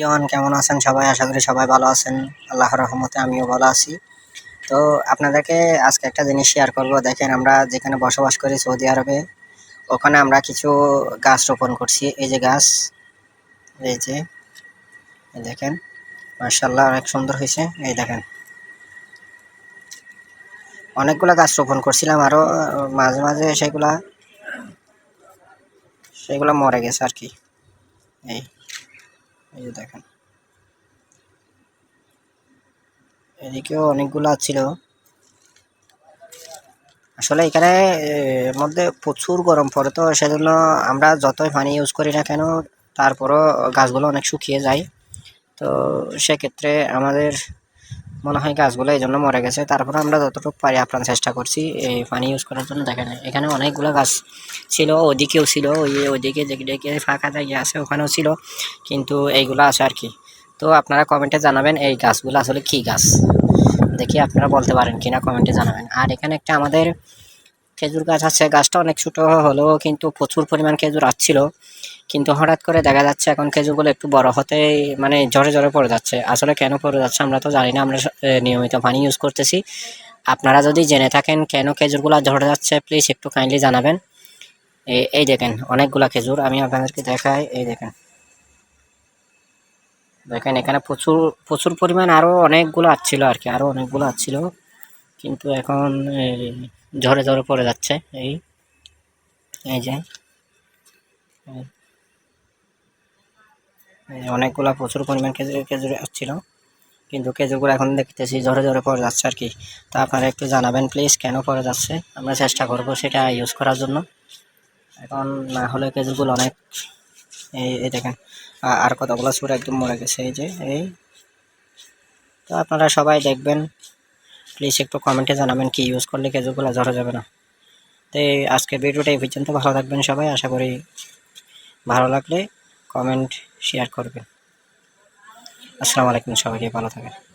ইয়ন কেমন আছেন সবাই? আশা করি সবাই ভালো আছেন। আল্লাহর রহমতে আমিও ভালো আছি। তো আপনাদেরকে আজকে একটা জিনিস শেয়ার করব। দেখেন, আমরা যেখানে বসবাস করি সৌদি আরবে, ওখানে আমরা কিছু গাছ রোপণ করছি। এই যে গাছ, এই যে দেখেন মার্শাল্লাহ অনেক সুন্দর হয়েছে। এই দেখেন, অনেকগুলো গাছ রোপণ করছিলাম আরও মাঝে মাঝে সেগুলা সেগুলা মরে গেছে আর কি। এই এই যে দেখেন। এদিকেও অনেকগুলো ছিল। আসলে এখানে মধ্যে প্রচুর গরম পড়ে তো, সেজন্য আমরা যতই পানি ইউজ করি না কেন, তারপরও গাছগুলো অনেক শুকিয়ে যায়। তো সেক্ষেত্রে আমাদের মনে হয় গাছগুলো এই জন্য মরে গেছে। তারপর আমরা যতটুকু পারি আপ্রাণ চেষ্টা করছি এই পানি ইউজ করার জন্য। দেখেন, এখানে অনেকগুলো গাছ ছিল, ওদিকেও ছিল, ওই ওইদিকে যেদিকে ফাঁকা জায়গা আছে ওখানেও ছিল, কিন্তু এইগুলো আছে আর কি। তো আপনারা কমেন্টে জানাবেন এই গাছগুলো আসলে কি গাছ? দেখি আপনারা বলতে পারেন কিনা কমেন্টে জানাবেন। আর এখানে একটা আমাদের খেজুর গাছ আছে, গাছটা অনেক ছোটো হলেও কিন্তু প্রচুর পরিমাণ খেজুর আসছিল। কিন্তু হঠাৎ করে দেখা যাচ্ছে এখন খেজুরগুলো একটু বড় হতে মানে ঝরে ঝরে পড়ে যাচ্ছে। আসলে কেন পড়ে যাচ্ছে আমরা তো জানি না, আমরা নিয়মিত পানি ইউজ করতেছি। আপনারা যদি জেনে থাকেন কেন খেজুরগুলো ঝরে যাচ্ছে প্লিজ একটু কাইন্ডলি জানাবেন। এই- এই দেখেন, অনেকগুলা খেজুর, আমি আপনাদেরকে দেখাই, এই দেখেন। দেখেন, এখানে প্রচুর প্রচুর পরিমাণ আরও অনেকগুলো আসছিল আর কি আরও অনেকগুলো আসছিল। কিন্তু এখন ঝরে ঝরে পড়ে যাচ্ছে, এই এই যে। অনেকগুলা প্রচুর পরিমাণ খেজুর খেজুর আসছিল, কিন্তু খেজুরগুলো এখন দেখতেছি ঝরে ঝরে পড়ে যাচ্ছে আর কি। তা আপনারা একটু জানাবেন প্লিজ কেন পড়ে যাচ্ছে? আমরা চেষ্টা করব সেটা ইউজ করার জন্য। এখন না হলে খেজুরগুলো অনেক, এই এই দেখেন আর কতগুলো সুর একদম মরে গেছে, এই যে, এই। তো আপনারা সবাই দেখবেন প্লিজ একটু কমেন্টে জানাবেন কি ইউজ করলে কেজুগুলো ঝরা যাবে না। তো আজকে ভিডিওটা এই পর্যন্ত। ভালো থাকবেন সবাই। আশা করি ভালো লাগলে কমেন্ট শেয়ার করবেন। আসসালামু আলাইকুম সবাইকে। ভালো থাকেন।